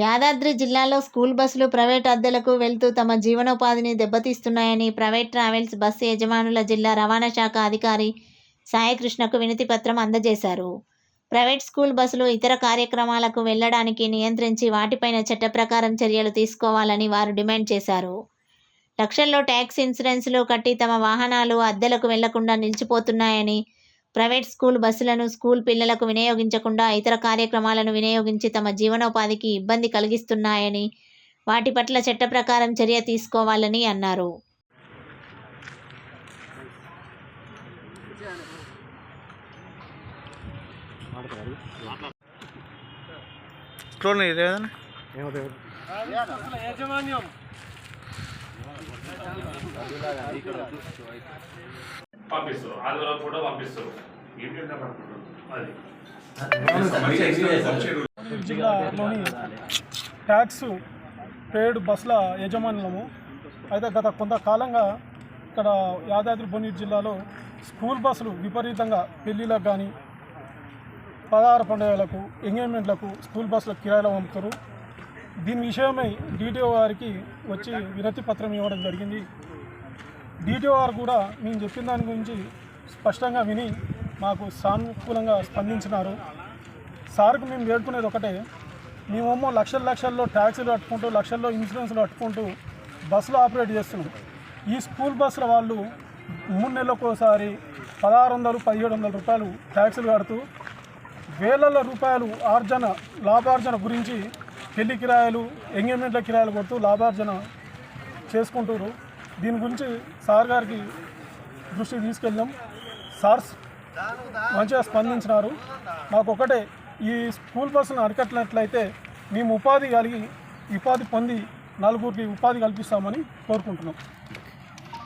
యాదాద్రి జిల్లాలో స్కూల్ బస్సులు ప్రైవేట్ అద్దెలకు వెళ్తూ తమ జీవనోపాధిని దెబ్బతీస్తున్నాయని ప్రైవేట్ ట్రావెల్స్ బస్సు యజమానుల జిల్లా రవాణా శాఖ అధికారి సాయికృష్ణకు వినతిపత్రం అందజేశారు. ప్రైవేట్ స్కూల్ బస్సులు ఇతర కార్యక్రమాలకు వెళ్ళడానికి నియంత్రించి వాటిపైన చట్ట ప్రకారం చర్యలు తీసుకోవాలని వారు డిమాండ్ చేశారు. లక్షల్లో ట్యాక్స్ ఇన్సూరెన్సులు కట్టి తమ వాహనాలు అద్దెలకు వెళ్ళకుండా నిలిచిపోతున్నాయని ప్రైవేట్ స్కూల్ బస్సులను స్కూల్ పిల్లలకు వినియోగించకుండా ఇతర కార్యక్రమాలను వినియోగించి తమ జీవనోపాధికి ఇబ్బంది కలిగిస్తున్నాయని వాటి పట్ల చట్ట ప్రకారం చర్య తీసుకోవాలని అన్నారు. పంపిస్తారు. ఆదివారం కూడా పంపిస్తారు. అది. జిల్లాలోని ట్యాక్స్ పేడ్ బస్సుల యజమానులము. అయితే గత కొంతకాలంగా ఇక్కడ యాదాద్రి భువనగిరి జిల్లాలో స్కూల్ బస్సులు విపరీతంగా పెళ్ళిళ్ళకు కానీ పదహారు పండుగలకు ఎంగేజ్మెంట్లకు స్కూల్ బస్సుల కిరాయిలు పంపుతారు దీని విషయమై డీటీఓ గారికి వచ్చి వినతి పత్రం ఇవ్వడం జరిగింది. డిటిఓఆర్ కూడా మేము చెప్పిన దాని గురించి స్పష్టంగా విని మాకు సానుకూలంగా స్పందించినారు. సార్కు మేము వేడుకునేది ఒకటే. మేమేమో లక్షల లక్షల్లో ట్యాక్సీలు కట్టుకుంటూ లక్షల్లో ఇన్సూరెన్స్లు కట్టుకుంటూ బస్సులు ఆపరేట్ చేస్తున్నాం. ఈ స్కూల్ బస్సుల వాళ్ళు మూడు నెలలకోసారి పదహారు వందలు పదిహేడు వందల రూపాయలు ట్యాక్సీలు కడుతూ వేల రూపాయలు ఆర్జన లాభార్జన గురించి పెళ్ళి కిరాయలు ఎంగేజ్మెంట్ల కిరాయలు కొడుతూ లాభార్జన చేసుకుంటారు దీని గురించి సార్ గారికి దృష్టికి తీసుకెళ్ళాం సార్ మంచిగా స్పందించినారు. మాకు ఒకటే ఈ స్కూల్ బస్సును అరికట్టినట్లయితే మేము ఉపాధి కలిగి ఉపాధి పొంది నలుగురికి ఉపాధి కల్పిస్తామని కోరుకుంటున్నాం.